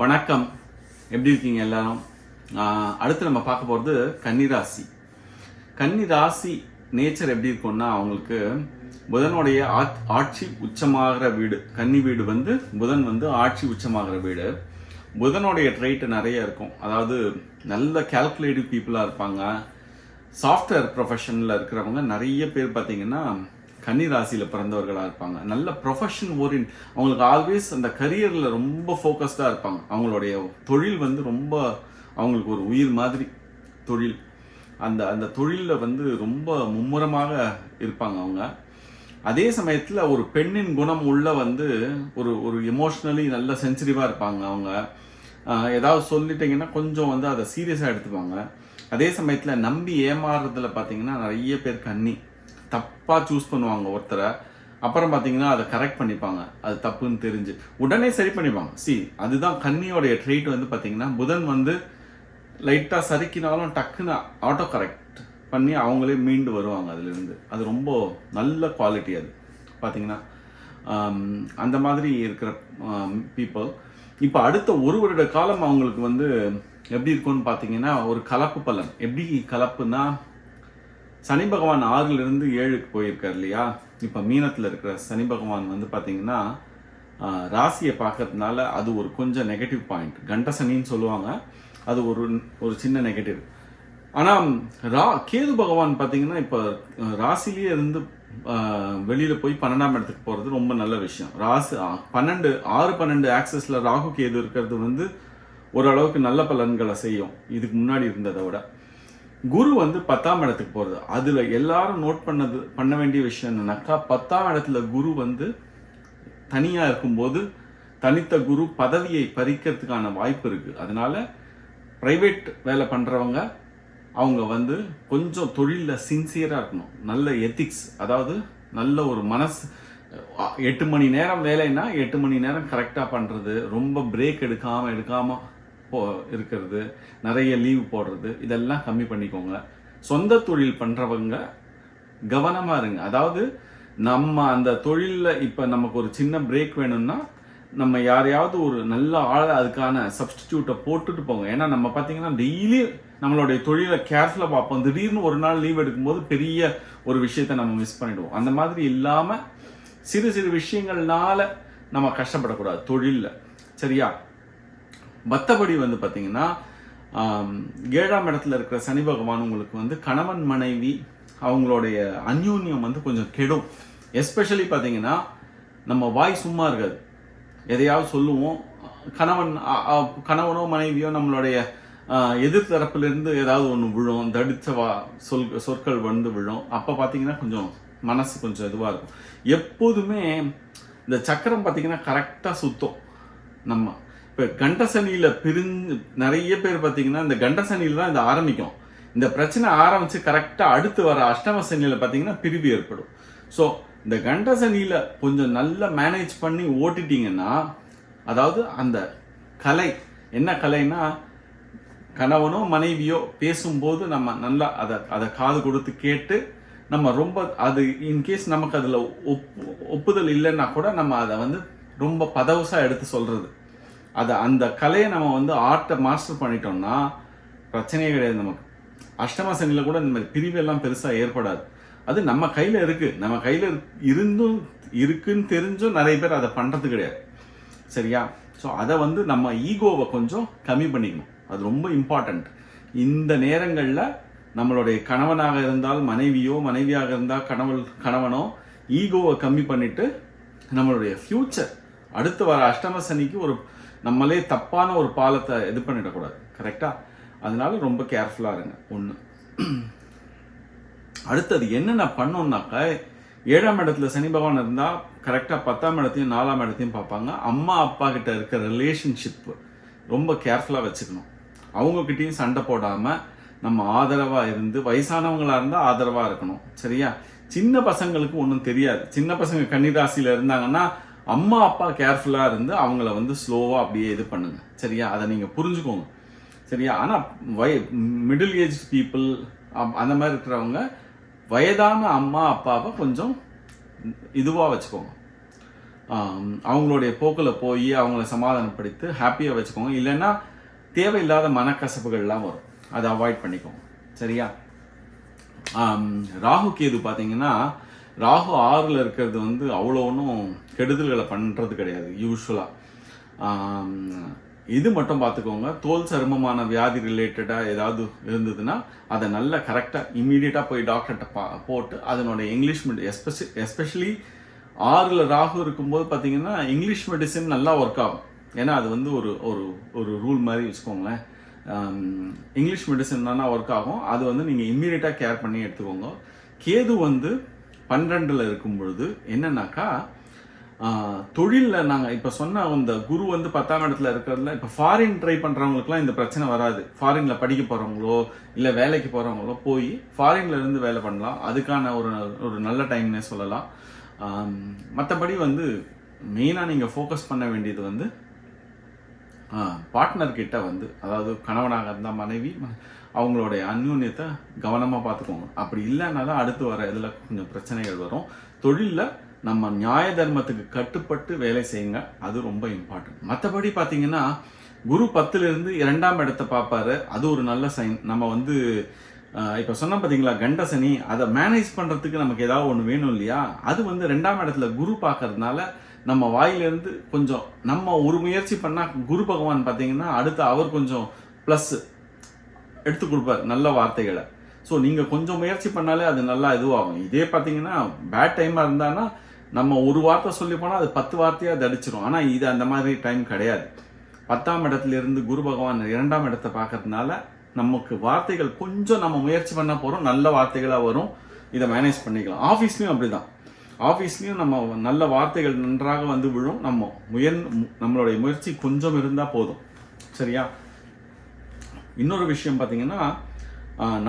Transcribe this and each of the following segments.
வணக்கம். எப்படி இருக்கீங்க எல்லாரும்? அடுத்து நம்ம பார்க்க போகிறது கன்னிராசி. கன்னிராசி நேச்சர் எப்படி இருக்கும்னா அவங்களுக்கு புதனுடைய ஆட்சி உச்சமாகிற வீடு கன்னி வீடு வந்து புதன் வந்து ஆட்சி உச்சமாகிற வீடு. புதனுடைய ட்ரைட் நிறைய இருக்கும். அதாவது நல்ல கால்குலேட்டிவ் பீப்புளாக இருப்பாங்க. சாஃப்ட்வேர் ப்ரொஃபஷனில் இருக்கிறவங்க நிறைய பேர் பார்த்தீங்கன்னா கன்னி ராசியில் பிறந்தவர்களாக இருப்பாங்க. நல்ல ப்ரொஃபஷன் ஓரியன் அவங்களுக்கு ஆல்வேஸ் அந்த கரியரில் ரொம்ப ஃபோக்கஸ்டாக இருப்பாங்க. அவங்களுடைய தொழில் வந்து ரொம்ப அவங்களுக்கு ஒரு உயிர் மாதிரி தொழில். அந்த அந்த தொழிலில் வந்து ரொம்ப மும்முரமாக இருப்பாங்க அவங்க. அதே சமயத்தில் ஒரு பெண்ணின் குணம் உள்ள வந்து ஒரு ஒரு எமோஷ்னலி நல்ல சென்சிட்டிவாக இருப்பாங்க அவங்க. ஏதாவது சொல்லிட்டீங்கன்னா கொஞ்சம் வந்து அதை சீரியஸாக எடுத்துப்பாங்க. அதே சமயத்தில் நம்பி ஏமாறுறதுல பார்த்தீங்கன்னா நிறைய பேர் கன்னி. தப்பாக சூஸ் பண்ணுவாங்க ஒருத்தரை. அப்புறம் பார்த்தீங்கன்னா அதை கரெக்ட் பண்ணிப்பாங்க. அது தப்புன்னு தெரிஞ்சு. உடனே சரி பண்ணிப்பாங்க. சி அதுதான் கன்னியோடைய ட்ரீட் வந்து பார்த்தீங்கன்னா புதன் வந்து லைட்டாக சறுக்கினாலும் டக்குன்னு ஆட்டோ கரெக்ட் பண்ணி அவங்களே மீண்டு வருவாங்க அதுலேருந்து. அது ரொம்ப நல்ல குவாலிட்டி அது. பார்த்தீங்கன்னா அந்த மாதிரி இருக்கிற பீப்புள் இப்போ அடுத்த ஒரு வருட காலம் அவங்களுக்கு வந்து எப்படி இருக்கும்னு பார்த்தீங்கன்னா ஒரு கலப்பு பலன். எப்படி கலப்புன்னா சனி பகவான் ஆறுலேருந்து ஏழுக்கு போயிருக்கார் இல்லையா? இப்போ மீனத்தில் இருக்கிற சனி பகவான் வந்து பார்த்தீங்கன்னா ராசியை பார்க்கறதுனால அது ஒரு கொஞ்சம் நெகட்டிவ் பாயிண்ட் கண்ட சனின்னு சொல்லுவாங்க. அது ஒரு ஒரு சின்ன நெகட்டிவ் ஆனால் ரா கேது பகவான் பார்த்தீங்கன்னா இப்போ ராசிலேயே இருந்து வெளியில் போய் பன்னெண்டாம் இடத்துக்கு போகிறது ரொம்ப நல்ல விஷயம். ராசி பன்னெண்டு ஆறு பன்னெண்டு ஆக்சஸில் ராகு கேது இருக்கிறது வந்து ஓரளவுக்கு நல்ல பலன்களை செய்யும். இதுக்கு முன்னாடி இருந்ததை விட. குரு வந்து பத்தாம் இடத்துக்கு போறது. அதுல எல்லாரும் நோட் பண்ணது பண்ண வேண்டிய விஷயம் என்னன்னாக்கா பத்தாம் இடத்துல குரு வந்து தனியா இருக்கும்போது தனித்த குரு பதவியை பறிக்கிறதுக்கான வாய்ப்பு இருக்கு. அதனால பிரைவேட் வேலை பண்றவங்க அவங்க வந்து கொஞ்சம் தொழிலில் சின்சியராக இருக்கணும். நல்ல எத்திக்ஸ் அதாவது நல்ல ஒரு மனசு எட்டு மணி நேரம் வேலைன்னா எட்டு மணி நேரம் கரெக்டாக பண்ணுறது ரொம்ப பிரேக் எடுக்காமல் எடுக்காமல் போ இருக்கிறது நிறைய லீவ் போடுறது இதெல்லாம் கம்மி பண்ணிக்கோங்க. சொந்த தொழில் பண்ணுறவங்க கவனமாக இருங்க. அதாவது நம்ம அந்த தொழிலில் இப்போ நமக்கு ஒரு சின்ன பிரேக் வேணும்னா நம்ம யாரையாவது ஒரு நல்ல ஆளை அதுக்கான சப்ஸ்டிடியூட்டை போட்டுட்டு போங்க. ஏன்னா நம்ம பார்த்தீங்கன்னா டெய்லி நம்மளுடைய தொழிலை கேர்ஃபுல்லாக பார்ப்போம். திடீர்னு ஒரு நாள் லீவ் எடுக்கும்போது பெரிய ஒரு விஷயத்த நம்ம மிஸ் பண்ணிடுவோம். அந்த மாதிரி இல்லாமல் சிறு சிறு விஷயங்கள்னால நம்ம கஷ்டப்படக்கூடாது தொழிலில். சரியா? மற்றபடி வந்து பார்த்தீங்கன்னா ஏழாம் இடத்துல இருக்கிற சனி பகவான் உங்களுக்கு வந்து கணவன் மனைவி அவங்களுடைய அந்யூன்யம் வந்து கொஞ்சம் கெடும். எஸ்பெஷலி பார்த்தீங்கன்னா நம்ம வாய் சும்மா இருக்காது. எதையாவது சொல்லுவோம் கணவன் கணவனோ மனைவியோ நம்மளுடைய ஆஹ், ஏதாவது ஒன்று விழும் தடித்த வா சொல் சொற்கள் வந்து விழும். அப்போ பார்த்தீங்கன்னா கொஞ்சம் மனசு கொஞ்சம் இதுவாக இருக்கும். எப்போதுமே இந்த சக்கரம் பார்த்தீங்கன்னா கரெக்டாக சுத்தம். நம்ம இப்போ கண்டசனியில் பிரிஞ்சு நிறைய பேர் பார்த்தீங்கன்னா இந்த கண்டசனியில் தான் இது ஆரம்பிக்கும். இந்த பிரச்சனை ஆரம்பித்து கரெக்டாக அடுத்து வர அஷ்டம சனியில் பார்த்தீங்கன்னா பிரிவு ஏற்படும். ஸோ இந்த கண்டசனியில் கொஞ்சம் நல்லா மேனேஜ் பண்ணி ஓட்டிட்டீங்கன்னா அதாவது அந்த கலை என்ன கலைன்னா கணவனோ மனைவியோ பேசும்போது நம்ம நல்லா அதை அதை காது கொடுத்து கேட்டு நம்ம ரொம்ப அது இன்கேஸ் நமக்கு அதில் ஒப்பு ஒப்புதல் இல்லைன்னா கூட நம்ம அதை வந்து ரொம்ப பதவசாக எடுத்து சொல்கிறது அதை அந்த கலையை நம்ம வந்து ஆர்ட்டை மாஸ்டர் பண்ணிட்டோம்னா பிரச்சனையே கிடையாது நமக்கு. அஷ்டம சனியில் கூட இந்த மாதிரி பிரிவெல்லாம் பெருசாக ஏற்படாது. அது நம்ம கையில் இருக்குது நம்ம கையில் இருந்தும் இருக்குன்னு தெரிஞ்சும் நிறைய பேர் அதை பண்ணுறது கிடையாது. சரியா? ஸோ அதை வந்து நம்ம ஈகோவை கொஞ்சம் கம்மி பண்ணிக்கணும். அது ரொம்ப இம்பார்ட்டண்ட் இந்த நேரங்களில் நம்மளுடைய கணவனாக இருந்தால் மனைவியோ மனைவியாக இருந்தால் கணவன் கணவனோ ஈகோவை கம்மி பண்ணிவிட்டு நம்மளுடைய ஃப்யூச்சர் அடுத்து வர அஷ்டம சனிக்கு ஒரு நம்மளே தப்பான ஒரு பாலத்தை இது பண்ணிடக்கூடாது. கரெக்டாக அதனால ரொம்ப கேர்ஃபுல்லாக இருங்க. ஒன்று அடுத்தது என்னென்ன பண்ணோம்னாக்கா ஏழாம் இடத்துல சனி பகவான் இருந்தால் கரெக்டாக பத்தாம் இடத்தையும் நாலாம் இடத்தையும் பார்ப்பாங்க. அம்மா அப்பா கிட்ட இருக்கிற ரிலேஷன்ஷிப் ரொம்ப கேர்ஃபுல்லாக வச்சுக்கணும். அவங்கக்கிட்டேயும் சண்டை போடாமல் நம்ம ஆதரவாக இருந்து வயசானவங்களாக இருந்தால் ஆதரவாக இருக்கணும். சரியா? சின்ன பசங்களுக்கு ஒன்றும் தெரியாது. சின்ன பசங்க கன்னிராசியில் இருந்தாங்கன்னா அம்மா அப்பா கேர்ஃபுல்லாக இருந்து அவங்கள வந்து ஸ்லோவாக அப்படியே இது பண்ணுங்க. சரியா? அதை நீங்கள் புரிஞ்சுக்கோங்க. சரியா? ஆனால் வய மிடில் ஏஜ் பீப்புள் அந்த மாதிரி இருக்கிறவங்க வயதான அம்மா அப்பாவை கொஞ்சம் இதுவாக வச்சுக்கோங்க. அவங்களுடைய போக்கில் போய் அவங்கள சமாதானப்படுத்தி ஹாப்பியாக வச்சுக்கோங்க. இல்லைன்னா தேவையில்லாத மனக்கசப்புகள்லாம் வரும். அதை அவாய்ட் பண்ணிக்கோங்க. சரியா? ராகு கேது பார்த்தீங்கன்னா ராகு ஆறில் இருக்கிறது வந்து அவ்வளோ ஒன்றும் கெடுதல்களை பண்ணுறது கிடையாது யூஸ்வலாக இது மட்டும் பார்த்துக்கோங்க. தோல் சருமமான வியாதி ரிலேட்டடாக ஏதாவது இருந்ததுன்னா அதை நல்லா கரெக்டாக இம்மீடியட்டாக போய் டாக்டர்கிட்ட பா போட்டு அதனோட இங்கிலீஷ் மெடி எஸ்பெஷ எஸ்பெஷலி ஆறில் ராகு இருக்கும்போது பார்த்தீங்கன்னா இங்கிலீஷ் மெடிசன் நல்லா ஒர்க் ஆகும். ஏன்னா அது வந்து ஒரு ஒரு ஒரு ரூல் மாதிரி வச்சுக்கோங்களேன். இங்கிலீஷ் மெடிசன் தானே ஒர்க் ஆகும். அது வந்து நீங்கள் இம்மீடியட்டாக கேர் பண்ணி எடுத்துக்கோங்க. கேது வந்து பன்னிரெண்டில் இருக்கும் பொழுது என்னன்னாக்கா தொழிலில் நாங்கள் இப்போ சொன்ன அந்த குரு வந்து பத்தாம் இடத்துல இருக்கிறதுல இப்போ ஃபாரின் ட்ரை பண்ணுறவங்களுக்குலாம் இந்த பிரச்சனை வராது. ஃபாரினில் படிக்க போகிறவங்களோ இல்லை வேலைக்கு போகிறவங்களோ போய் ஃபாரின்ல இருந்து வேலை பண்ணலாம். அதுக்கான ஒரு ஒரு நல்ல டைம்னே சொல்லலாம். மற்றபடி வந்து மெயினாக நீங்கள் ஃபோக்கஸ் பண்ண வேண்டியது வந்து பார்ட்னர் கிட்ட வந்து அதாவது கணவனாக இருந்தால் மனைவி ம- அவங்களுடைய அந்யூன்யத்தை கவனமாக பார்த்துக்கோங்க. அப்படி இல்லைனாலும் அடுத்து வர இதில் கொஞ்சம் பிரச்சனைகள் வரும். தொழிலில் நம்ம நியாய தர்மத்துக்கு கட்டுப்பட்டு வேலை செய்யுங்க. அது ரொம்ப இம்பார்ட்டன்ட் மற்றபடி பார்த்தீங்கன்னா குரு பத்துலேருந்து இரண்டாம் இடத்தை பார்ப்பாரு. அது ஒரு நல்ல சைன் நம்ம வந்து இப்போ சொன்னால் சொன்ன கண்டசனி அதை மேனேஜ் பண்ணுறதுக்கு நமக்கு ஏதாவது ஒன்று வேணும் இல்லையா? அது வந்து ரெண்டாம் இடத்துல குரு பார்க்கறதுனால நம்ம வாயிலிருந்து கொஞ்சம் நம்ம ஒரு முயற்சி பண்ணால் குரு பகவான் பார்த்தீங்கன்னா அடுத்து அவர் கொஞ்சம் ப்ளஸ் எடுத்து கொடுப்பார் நல்ல வார்த்தைகளை. ஸோ நீங்கள் கொஞ்சம் முயற்சி பண்ணாலே அது நல்லா இதுவாகும். இதே பார்த்தீங்கன்னா பேட் டைமாக இருந்தான்னா நம்ம ஒரு வார்த்தை சொல்லி போனால் அது பத்து வார்த்தையாக தடிச்சிடும் ஆனால் இது அந்த மாதிரி டைம் கிடையாது. பத்தாம் இடத்துல இருந்து குரு பகவான் இரண்டாம் இடத்தை பார்க்கறதுனால நமக்கு வார்த்தைகள் கொஞ்சம் நம்ம முயற்சி பண்ண போகிறோம் நல்ல வார்த்தைகளாக வரும். இதை மேனேஜ் பண்ணிக்கலாம். ஆஃபீஸ்லேயும் அப்படிதான். ஆஃபீஸ்லேயும் நம்ம நல்ல வார்த்தைகள் நன்றாக வந்து விழும். நம்ம முயன் நம்மளுடைய முயற்சி கொஞ்சம் இருந்தால் போதும். சரியா? இன்னொரு விஷயம் பார்த்தீங்கன்னா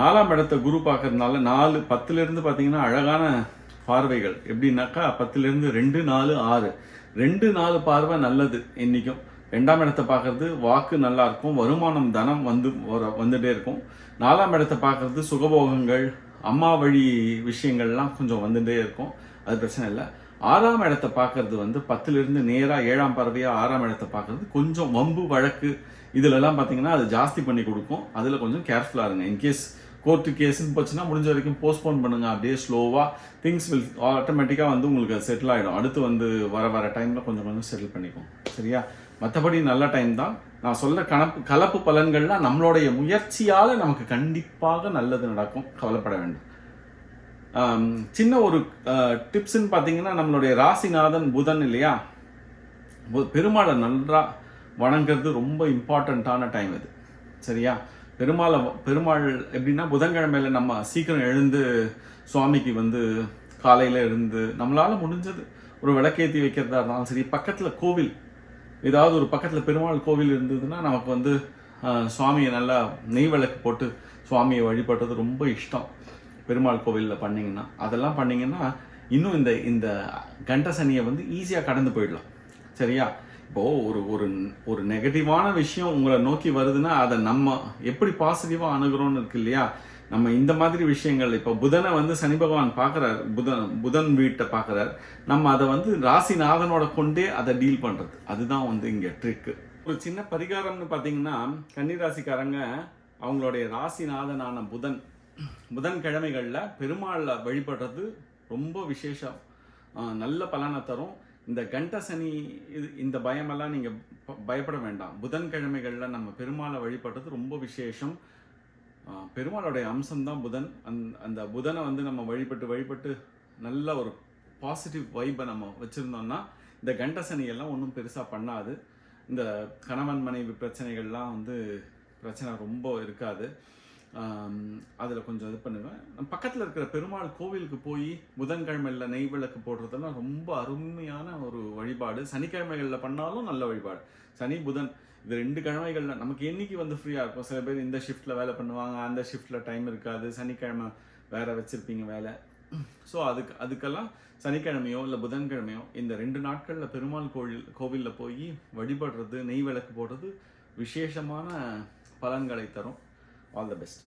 நாலாம் இடத்த குரு பார்க்கறதுனால நாலு பத்துலேருந்து பார்த்தீங்கன்னா அழகான பார்வைகள். எப்படின்னாக்கா பத்துலேருந்து ரெண்டு நாலு ஆறு. ரெண்டு நாலு பார்வை நல்லது இன்றைக்கும் ரெண்டாம் இடத்தை பார்க்கறது வாக்கு நல்லா இருக்கும் வருமானம் தனம் வந்து வர- வந்துகிட்டே இருக்கும். நாலாம் இடத்தை பார்க்கறது சுகபோகங்கள் அம்மா வழி விஷயங்கள்லாம் கொஞ்சம் வந்துகிட்டே இருக்கும். அது பிரச்சனை இல்லை. ஆறாம் இடத்தை பார்க்கறது வந்து பத்துலேருந்து நேராக ஏழாம் பறவையாக ஆறாம் இடத்தை பார்க்கறது கொஞ்சம் வம்பு வழக்கு இதுலலாம் பார்த்தீங்கன்னா அது ஜாஸ்தி பண்ணி கொடுக்கும். அதில் கொஞ்சம் கேர்ஃபுல்லாக இருங்க. இன்கேஸ் கோர்ட்டு கேஸ்ன்னு போச்சுன்னா முடிஞ்ச வரைக்கும் போஸ்ட்போன் பண்ணுங்கள் அப்படியே ஸ்லோவாக திங்ஸ் வில் ஆட்டோமேட்டிக்காக வந்து உங்களுக்கு செட்டில் ஆகிடும் அடுத்து வந்து வர வர டைமில் கொஞ்சம் கொஞ்சம் செட்டில் பண்ணிக்கும். சரியா? மற்றபடி நல்ல டைம் தான். நான் சொல்ல கணப்பு கலப்பு பலன்கள்லாம் நம்மளுடைய முயற்சியால் நமக்கு கண்டிப்பாக நல்லது நடக்கும். கவலைப்பட வேண்டும். சின்ன ஒரு டிப்ஸ்ன்னு பார்த்தீங்கன்னா நம்மளுடைய ராசிநாதன் புதன் இல்லையா? பு- பெருமாளை நன்றாக வணங்குறது ரொம்ப இம்பார்ட்டண்ட்டான டைம் இது சரியா? பெருமாளை பெருமாள் எப்படின்னா புதன்கிழமையில நம்ம சீக்கிரம் எழுந்து சுவாமிக்கு வந்து காலையில் எழுந்து நம்மளால் முடிஞ்சது. ஒரு விளக்கேற்றி வைக்கிறதா இருந்தாலும் சரி பக்கத்தில் கோவில் ஏதாவது ஒரு பக்கத்தில் பெருமாள் கோவில் இருந்ததுன்னா நமக்கு வந்து சுவாமியை நல்லா நெய் விளக்கு போட்டு சுவாமியை வழிபடுறது ரொம்ப இஷ்டம். பெருமாள் கோவிலில் பண்ணிங்கன்னா. அதெல்லாம் பண்ணிங்கன்னா இன்னும் இந்த இந்த கண்டசனியை வந்து ஈஸியாக கடந்து போயிடலாம். சரியா? இப்போ ஒரு ஒரு ஒரு நெகட்டிவான விஷயம் உங்களை நோக்கி வருதுன்னா அதை நம்ம எப்படி பாசிட்டிவாக அணுகிறோம்னு இருக்கு இல்லையா? நம்ம இந்த மாதிரி விஷயங்கள் இப்போ புதனை வந்து சனி பகவான் பார்க்குறார். புதன் புதன் வீட்டை பார்க்குறார். நம்ம அதை வந்து ராசிநாதனோட கொண்டே அதை டீல் பண்ணுறது அதுதான் வந்து இங்கே ட்ரிக்கு ஒரு சின்ன பரிகாரம்னு பார்த்தீங்கன்னா கன்னிராசிக்காரங்க அவங்களுடைய ராசிநாதனான புதன் புதன் கிழமைகளில் பெருமாளில் வழிபடுறது ரொம்ப விசேஷம். நல்ல பலனை தரும். இந்த கண்ட சனி இது இந்த பயமெல்லாம் நீங்கள் பயப்பட வேண்டாம். புதன்கிழமைகளில் நம்ம பெருமாளை வழிபடுறது ரொம்ப விசேஷம். பெருமாளுடைய அம்சம்தான் புதன். அந் அந்த புதனை வந்து நம்ம வழிபட்டு வழிபட்டு நல்ல ஒரு பாசிட்டிவ் வைப்பை நம்ம வச்சுருந்தோம்னா இந்த கண்ட சனியெல்லாம் ஒன்றும் பெருசாக பண்ணாது. இந்த கணவன் மனைவி பிரச்சனைகள்லாம் வந்து பிரச்சனை ரொம்ப இருக்காது. அதில் கொஞ்சம் இது பண்ணுவேன். பக்கத்தில் இருக்கிற பெருமாள் கோவிலுக்கு போய் புதன்கிழமையில் நெய் விளக்கு போடுறதெல்லாம் ரொம்ப அருமையான ஒரு வழிபாடு. சனிக்கிழமைகளில் பண்ணாலும் நல்ல வழிபாடு. சனி புதன் இது ரெண்டு கிழமைகளில் நமக்கு என்னைக்கு வந்து ஃப்ரீயாக இருக்கும்? சில பேர் இந்த ஷிஃப்ட்டில் வேலை பண்ணுவாங்க அந்த ஷிஃப்ட்டில் டைம் இருக்காது. சனிக்கிழமை வேறு வச்சுருப்பீங்க வேலை. ஸோ அதுக்கு அதுக்கெல்லாம் சனிக்கிழமையோ இல்லை புதன்கிழமையோ இந்த ரெண்டு நாட்களில் பெருமாள் கோவில் கோவிலில் போய் வழிபடுறது நெய் விளக்கு போடுறது விசேஷமான பலன்களை தரும். All the best